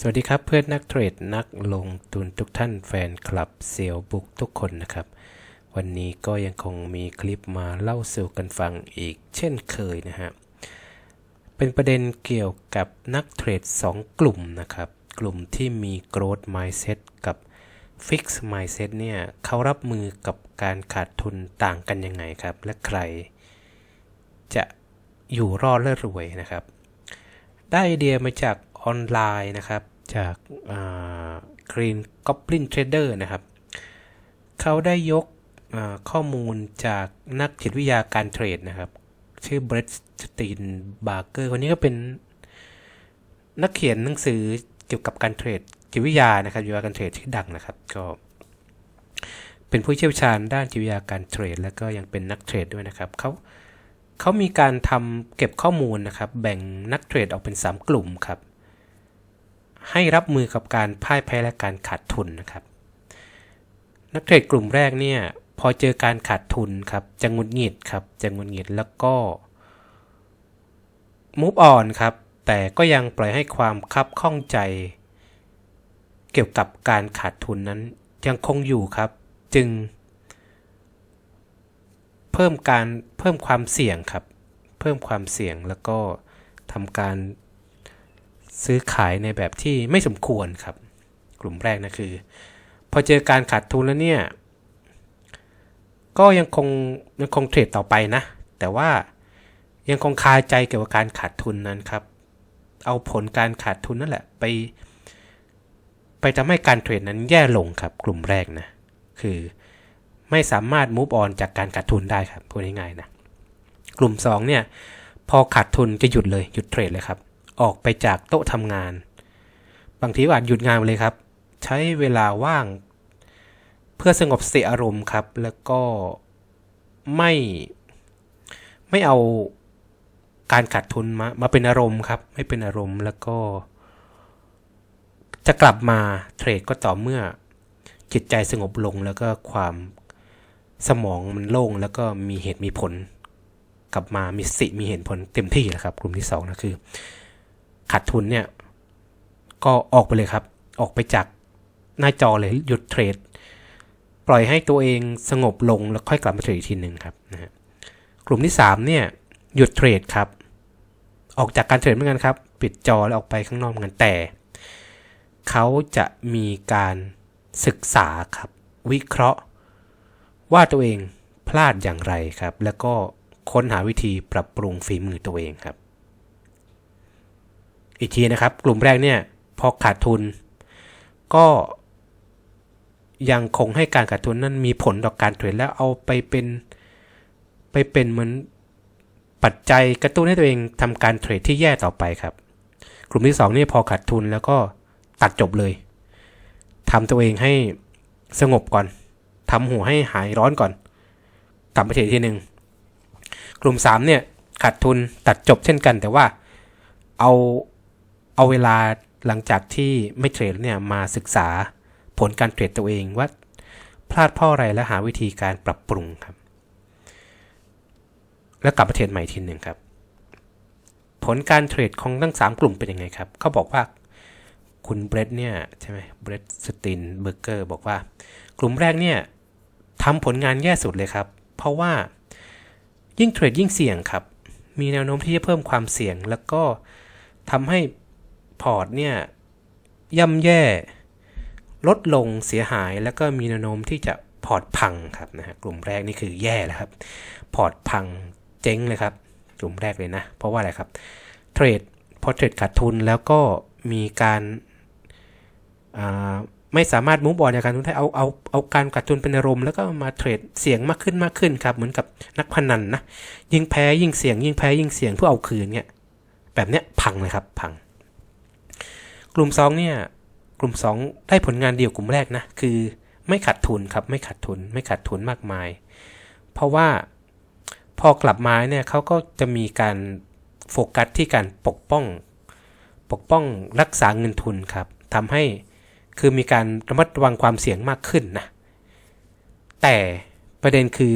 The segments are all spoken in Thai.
สวัสดีครับเพื่อนนักเทรดนักลงทุนทุกท่านแฟนคลับเซียวบุกทุกคนนะครับ วันนี้ก็ยังคงมีคลิปมาเล่าสู่กันฟังอีกเช่นเคยนะฮะเป็นประเด็นเกี่ยวกับนักเทรด 2 กลุ่มนะครับ กลุ่มที่มี growth mindset กับ fix mindset เนี่ยเขารับมือกับการขาดทุนต่างกันยังไงครับ และใคร จะอยู่รอดและรวยนะครับ ได้ไอเดียมาจากออนไลน์นะครับ จาก Green Goblin Trader นะครับ เขาได้ยกข้อมูลจากนักจิตวิทยาการเทรดนะครับ ชื่อเบรดสตีนบาร์เกอร์คนนี้ก็เป็นนักเขียนหนังสือเกี่ยวกับการเทรดจิตวิทยานะครับจิตวิทยาการเทรดที่ดังนะครับ ก็เป็นผู้เชี่ยวชาญด้านจิตวิทยาการเทรด และก็ยังเป็นนักเทรดด้วยนะครับเขาเขามีการทำเก็บข้อมูลนะครับ แบ่งนักเทรดออกเป็น 3 กลุ่มครับ ให้รับมือกับการพ่ายแพ้และการขาดทุนนะครับ นักเทรดกลุ่มแรกเนี่ยพอเจอการขาดทุนครับจะงุดหงิดครับจะงุดหงิดแล้วก็มูฟออนครับ แต่ก็ยังปล่อยให้ความคับข้องใจ เกี่ยวกับการขาดทุนนั้นยังคงอยู่ครับ จึง เพิ่มการเพิ่มความเสี่ยงครับ เพิ่มความเสี่ยงแล้วก็ทำการ ซื้อขายในแบบที่ไม่สมควรครับ กลุ่มแรกนะคือ พอเจอการขาดทุนแล้วเนี่ย ก็ยังคงยังคงเทรดต่อไปนะ แต่ว่ายังคงคาใจเกี่ยวกับการขาดทุนนั้นครับ เอาผลการขาดทุนนั่นแหละไป ไปทำให้การเทรดนั้นแย่ลงครับ กลุ่มแรกนะ คือไม่สามารถ move on จากการขาดทุนได้ครับพูดง่ายๆนะ กลุ่ม2เนี่ยพอขาดทุนจะหยุดเลยหยุดเทรดเลยครับ ออกไปจากโต๊ะทำงาน บางทีก็อาจหยุดงานไปเลยครับ ใช้เวลาว่าง เพื่อสงบสติอารมณ์ครับ แล้วก็ไม่ไม่เอาการขาดทุนมามาเป็นอารมณ์ครับ ไม่เป็นอารมณ์แล้วก็ จะกลับมาเทรดก็ต่อเมื่อจิตใจสงบลงแล้วก็ความสมองมันโล่งแล้วก็มีเหตุมีผล กลับมามีสิมีเหตุผลเต็มที่แล้วครับ กลุ่มที่2นะคือ ขาดทุนเนี่ย ก็ออกไปเลยครับ ออกไปจากหน้าจอเลยหยุดเทรด ปล่อยให้ตัวเองสงบลงแล้วค่อยกลับมาเทรดอีกทีหนึ่งครับนะฮะกลุ่มที่ 3 เนี่ย หยุดเทรดครับ ออกจากการเทรดเหมือนกันครับ ปิดจอแล้วออกไปข้างนอกเหมือนกันแต่ เขาจะมีการศึกษาครับ วิเคราะห์ ว่าตัวเองพลาดอย่างไรครับ แล้วก็ค้นหาวิธีปรับปรุงฝีมือตัวเองครับ อีกทีนะครับ กลุ่มแรกเนี่ยพอขาดทุน ก็ยังคงให้การขาดทุนนั้นมีผลต่อการเทรดแล้วเอาไปเป็นไปเป็นเหมือนปัจจัยกระตุ้นให้ตัวเองทำการเทรดที่แย่ต่อไปครับ กลุ่มที่2นี่พอขาดทุนแล้วก็ตัดจบเลยทำตัวเองให้สงบก่อนทำหัวให้หายร้อนก่อนกลับมาเทรดทีหนึ่งกลุ่ม3เนี่ยขาดทุนตัดจบเช่นกัน แต่ว่าเอา เอาเวลาหลังจากที่ไม่เทรดเนี่ยมาศึกษาผลการเทรดตัวเองว่าพลาดเพราะอะไรและหาวิธีการปรับปรุงครับ แล้วกลับมาเทรดใหม่ทีหนึ่งครับ ผลการเทรดของทั้ง 3 กลุ่มเป็นยังไงครับเขาบอกว่าคุณเบรดเนี่ยใช่ไหมเบรดสตินเบอร์เกอร์บอกว่า กลุ่มแรกเนี่ยทำผลงานแย่สุดเลยครับ เพราะว่ายิ่งเทรดยิ่งเสี่ยงครับ มีแนวโน้มที่จะเพิ่มความเสี่ยง แล้วก็ทำให้ พอร์ตเนี่ยย่ำแย่ ลดลงเสียหายแล้วก็มีแนวโน้มที่จะพอร์ตพังครับนะฮะกลุ่มแรกนี่คือแย่แล้วครับ พอร์ตพังเจ๊งเลยครับ กลุ่มแรกเลยนะ เพราะว่าอะไรครับเทรดพอเทรดขาดทุนแล้วก็มีการไม่สามารถมุฟบอลในการทุนได้เอาเอาเอาการกัดทุนเป็นอารมณ์แล้วก็มาเทรดเสี่ยงมากขึ้นมากขึ้นครับ เหมือนกับนักพนันนะยิ่งแพ้ยิ่งเสี่ยงยิ่งแพ้ยิ่งเสี่ยงเพื่อเอาคืนเนี่ยแบบเนี้ยพังเลยครับพัง กลุ่ม2เนี่ยกลุ่ม 2 ได้ผลงานเดียวกลุ่มแรกนะ คือไม่ขาดทุนครับ ไม่ขาดทุน ไม่ขาดทุนมากมาย เพราะว่าพอกลับมาเนี่ยเขาก็จะมีการโฟกัสที่การปกป้อง ปกป้องรักษาเงินทุนครับทำให้คือมีการระมัดระวังความเสี่ยงมากขึ้นนะ แต่ประเด็นคือ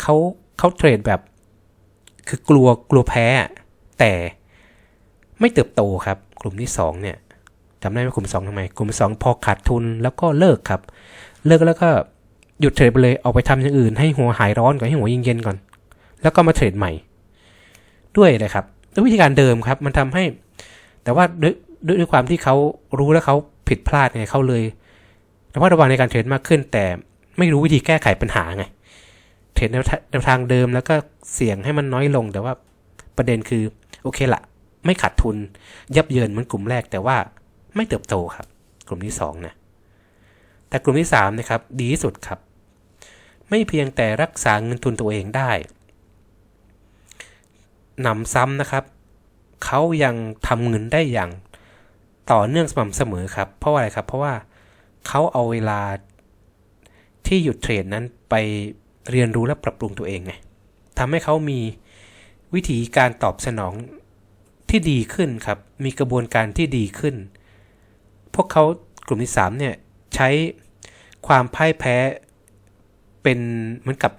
เขาเขาเทรดแบบ คือกลัวกลัวแพ้ แต่ ไม่เติบโตครับ กลุ่มที่2เนี่ยจำได้ไหมกลุ่มสองทำไม กลุ่มสองพอขาดทุนแล้วก็เลิกครับ เลิกแล้วก็หยุดเทรดไปเลย ออกไปทำอย่างอื่น ให้หัวหายร้อนก่อนให้หัวเย็นๆก่อน แล้วก็มาเทรดใหม่ ด้วยเลยครับด้วยวิธีการเดิมครับ มันทำให้ แต่ว่าด้วยด้วยความที่เขารู้แล้วเขาผิดพลาดไงเขาเลยระมัดระวังในการเทรดมากขึ้น แต่ไม่รู้วิธีแก้ไขปัญหาไง เทรดแนแนวทางเดิมแล้วก็เสี่ยงให้มันน้อยลง แต่ว่าประเด็นคือโอเคละ ไม่ขาดทุน ยับเยินเหมือนกลุ่มแรกแต่ว่าไม่เติบโตครับ กลุ่มที่สองนะแต่กลุ่มที่สามนะครับดีที่สุดครับ ไม่เพียงแต่รักษาเงินทุนตัวเองได้หนำซ้ำนะครับ เขายังทำเงินได้อย่างต่อเนื่องสม่ำเสมอครับ เพราะอะไรครับ เพราะว่าเขาเอาเวลาที่หยุดเทรดนั้นไปเรียนรู้และปรับปรุงตัวเองไงทำให้เขามีวิธีการตอบสนอง ที่ดีขึ้นครับ มีกระบวนการที่ดีขึ้น พวกเขากลุ่มที่3เนี่ยใช้ความพ่ายแพ้เป็นเหมือนกับ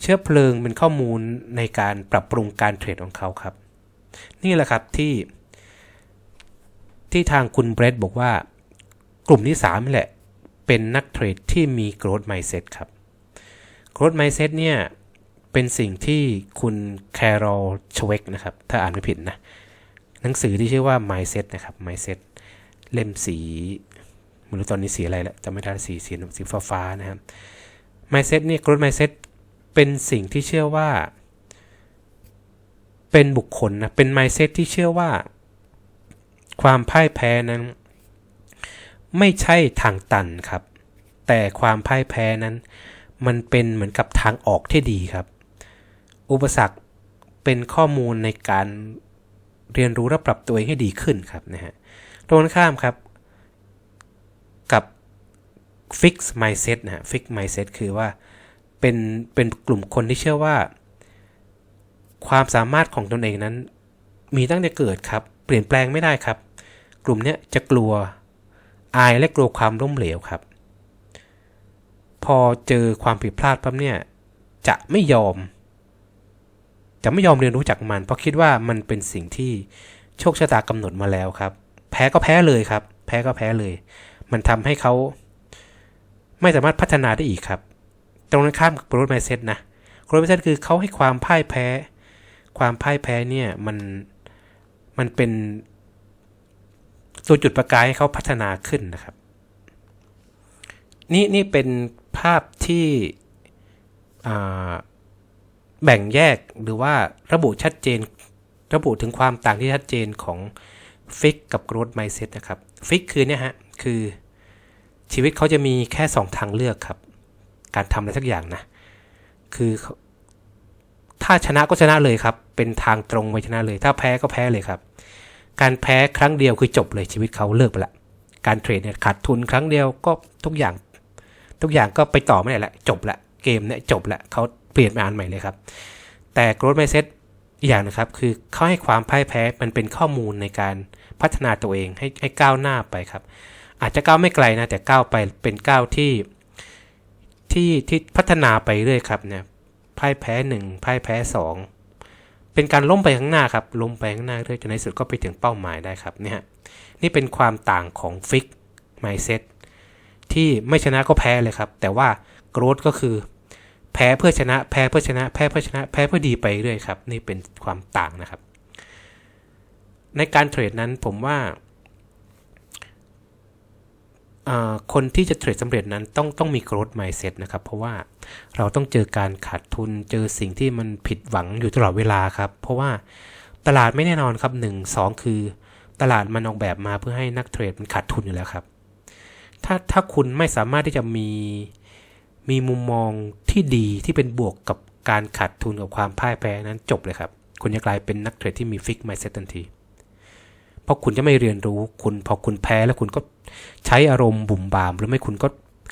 เชื้อเพลิงเป็นข้อมูลในการปรับปรุงการเทรดของเขาครับ นี่แหละครับที่ ที่ทางคุณเบรดบอกว่ากลุ่มที่3นี่แหละเป็นนักเทรดที่มี growth mindset ครับ growth mindset เนี่ยเป็นสิ่งที่คุณแคโรลชเวกนะครับ ถ้าอ่านไม่ผิดนะ หนังสือที่ชื่อว่า mindset นะครับ mindset เล่มสีไม่รู้ตอนนี้สีอะไรแล้วจำไม่ได้สีสีสีฟ้าฟ้านะครับ mindset เนี่ย growth mindset เป็นสิ่งที่เชื่อว่า เป็นบุคคลนะ เป็น mindset ที่เชื่อว่า ความพ่ายแพ้นั้น ไม่ใช่ทางตันครับ แต่ความพ่ายแพ้นั้น มันเป็นเหมือนกับทางออกที่ดีครับ อุปสรรคเป็นข้อมูลในการ เรียนรู้และปรับตัวเองให้ดีขึ้นครับนะฮะตรงข้ามครับกับ fix mindset นะฮะ fix mindset คือว่าเป็นเป็นกลุ่มคนที่เชื่อว่า ความสามารถของตนเองนั้น มีตั้งแต่เกิดครับ เปลี่ยนแปลงไม่ได้ครับ กลุ่มนี้จะกลัวอายและกลัวความล้มเหลวครับ พอเจอความผิดพลาดปั๊บเนี่ยจะไม่ยอม จะไม่ยอมเรียนรู้จากมัน เพราะคิดว่ามันเป็นสิ่งที่โชคชะตากำหนดมาแล้วครับ แพ้ก็แพ้เลยครับ แพ้ก็แพ้เลย มันทำให้เขาไม่สามารถพัฒนาได้อีกครับ ตรงนั้นข้ามกับ growth mindset นะ growth mindset คือเขาให้ความพ่ายแพ้ ความพ่ายแพ้เนี่ยมันมันเป็นตัวจุดประกายให้เขาพัฒนาขึ้นนะครับ นี่นี่เป็นภาพที่อ่า แบ่งแยกหรือว่าระบุชัดเจน ระบุถึงความต่างที่ชัดเจนของฟิกกับ growth mindset นะครับฟิกคือเนี่ยฮะคือชีวิตเขาจะมีแค่ 2 ทางเลือกครับ การทำอะไรสักอย่างนะ คือ ถ้าชนะก็ชนะเลยครับ เป็นทางตรงไปชนะเลย ถ้าแพ้ก็แพ้เลยครับ การแพ้ครั้งเดียวคือจบเลยชีวิตเขาเลิกไปละ การเทรดเนี่ยขาดทุนครั้งเดียวก็ทุกอย่าง ทุกอย่างก็ไปต่อไม่ได้ละจบละเกมเนี่ยจบละเขา เปลี่ยนไปอ่านใหม่เลยครับ แต่ growth mindset อีกอย่างนะครับ คือเขาให้ความพ่ายแพ้มันเป็นข้อมูลในการพัฒนาตัวเองให้ให้ก้าวหน้าไปครับ อาจจะก้าวไม่ไกลนะ แต่ก้าวไปเป็นก้าวที่ที่ที่พัฒนาไปเรื่อยครับเนี่ยพ่ายแพ้หนึ่งพ่ายแพ้สองเป็นการล้มไปข้างหน้าครับล้มไปข้างหน้าเรื่อยจนในสุดก็ไปถึงเป้าหมายได้ครับเนี่ยนี่เป็นความต่างของฟิกไมเซ็ตที่ไม่ชนะก็แพ้เลยครับ แต่ว่าโกรธก็คือ แพ้เพื่อชนะ แพ้เพื่อชนะ แพ้เพื่อชนะ แพ้เพื่อดีไปเรื่อยครับ นี่เป็นความต่างนะครับ ในการเทรดนั้นผมว่าคนที่จะเทรดสำเร็จนั้นต้องต้องมี growth mindset นะครับ เพราะว่าเราต้องเจอการขาดทุนเจอสิ่งที่มันผิดหวังอยู่ตลอดเวลาครับ เพราะว่าตลาดไม่แน่นอนครับ 1 2 คือ ตลาดมันออกแบบมาเพื่อให้นักเทรดมันขาดทุนอยู่แล้วครับ ถ้าถ้าคุณไม่สามารถที่จะมี มีมุมมองที่ดีที่เป็นบวกกับการขาดทุนกับความพ่ายแพ้นั้นจบเลยครับ คุณจะกลายเป็นนักเทรดที่มีฟิกไมเซ็ตทันที เพราะคุณจะไม่เรียนรู้คุณพอคุณแพ้แล้วคุณก็ใช้อารมณ์บุ่มบาม หรือไม่คุณก็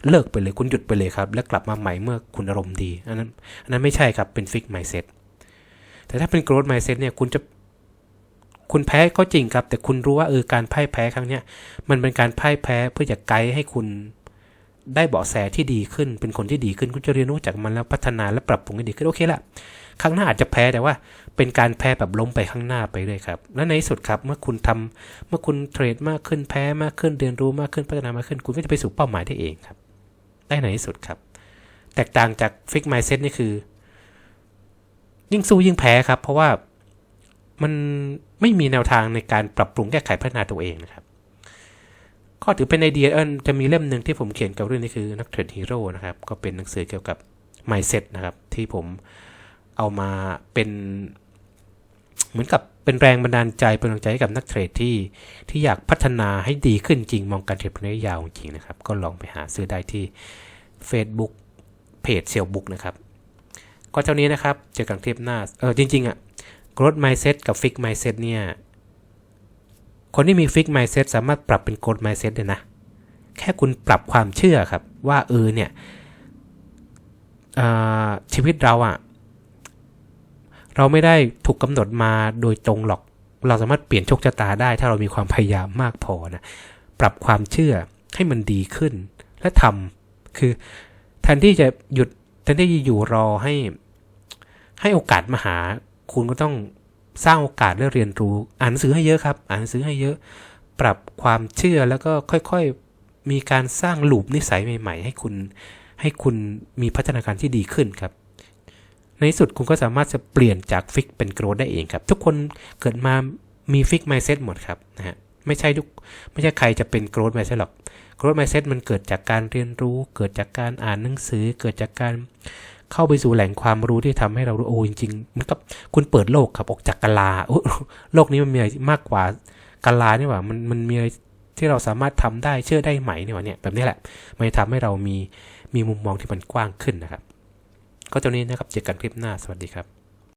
เลิกไปเลยคุณหยุดไปเลยครับ แล้วกลับมาใหม่เมื่อคุณอารมณ์ดีอันนั้นอันนั้นไม่ใช่ครับเป็นฟิกไมเซ็ตแต่ถ้าเป็นโกรธไมเซ็ตเนี่ยคุณจะคุณแพ้ก็จริงครับ แต่คุณรู้ว่าเออการพ่ายแพ้ครั้งเนี้ยมันเป็นการพ่ายแพ้เพื่อจะไกด์ให้คุณ ได้เบาะแสที่ดีขึ้น เป็นคนที่ดีขึ้นคุณจะเรียนรู้จากมันแล้วพัฒนาและปรับปรุงให้ดีขึ้นโอเคละครั้งหน้าอาจจะแพ้แต่ว่าเป็นการแพ้แบบล้มไปข้างหน้าไปเลยครับ และในที่สุดครับเมื่อคุณทำเมื่อคุณเทรดมากขึ้นแพ้มากขึ้นเรียนรู้มากขึ้นพัฒนามากขึ้น คุณก็จะไปสู่เป้าหมายได้เองครับ ได้ในที่สุดครับ แตกต่างจากฟิกไมซ์เซ็ตนี่คือ ยิ่งสู้ยิ่งแพ้ครับ เพราะว่ามันไม่มีแนวทางในการปรับปรุงแก้ไขพัฒนาตัวเองนะครับ ก็ถือเป็นไอเดียเอินจะมีเล่มหนึ่งที่ผมเขียนกับเรื่องนี้คือนักเทรดฮีโร่นะครับ ก็เป็นหนังสือเกี่ยวกับ mindset นะครับ ที่ผมเอามาเป็น เหมือนกับเป็นแรงบันดาลใจเป็นกำลังใจให้กับนักเทรดที่ที่อยากพัฒนาให้ดีขึ้นจริงมองการเทรดระยะยาวจริงนะครับ ก็ลองไปหาซื้อได้ที่ Facebook เพจเซียวบุ๊กนะครับ ก็เท่านี้นะครับ เจอกันคลิปหน้าเออจริง ๆอะ growth mindset กับ fix mindset เนี่ย คนที่มี fix mindset สามารถปรับเป็น growth mindset ได้นะ แค่คุณปรับความเชื่อครับ ว่าเออเนี่ยชีวิตเราอะเราไม่ได้ถูกกำหนดมาโดยตรงหรอก เราสามารถเปลี่ยนโชคชะตาได้ ถ้าเรามีความพยายามมากพอนะ ปรับความเชื่อให้มันดีขึ้น และทำคือแทนที่จะหยุดแทนที่จะอยู่รอให้ ให้โอกาสมาหา คุณก็ต้อง สร้างโอกาสและเรียนรู้ อ่านหนังสือให้เยอะครับ อ่านหนังสือให้เยอะ ปรับความเชื่อแล้วก็ค่อยๆ มีการสร้างลูปนิสัยใหม่ ๆ ให้คุณให้คุณมีพัฒนาการที่ดีขึ้นครับ ในที่สุดคุณก็สามารถจะเปลี่ยนจากฟิกเป็นโกรธได้เองครับ ทุกคนเกิดมามีฟิกไมเซ็ตหมดครับนะฮะไม่ใช่ทุกไม่ใช่ใครจะเป็นโกรธไมเซ็ตหรอกโกรธไมเซ็ตมันเกิดจากการเรียนรู้ เกิดจากการอ่านหนังสือ เกิดจากการ เข้าไปสู่แหล่งความรู้ที่ทำให้เรารู้โอ้จริงๆมันกับคุณเปิดโลกครับออกจากกาลาโลกนี้มันมีอะไรมากกว่ากาลานี่หว่ามันมันมีอะไรที่เราสามารถทำได้เชื่อได้ไหมเนี่ยเนี่ยแบบนี้แหละมันจะทำให้เรามีมีมุมมองที่มันกว้างขึ้นนะครับ ก็เท่านี้นะครับเจอกันคลิปหน้าสวัสดีครับ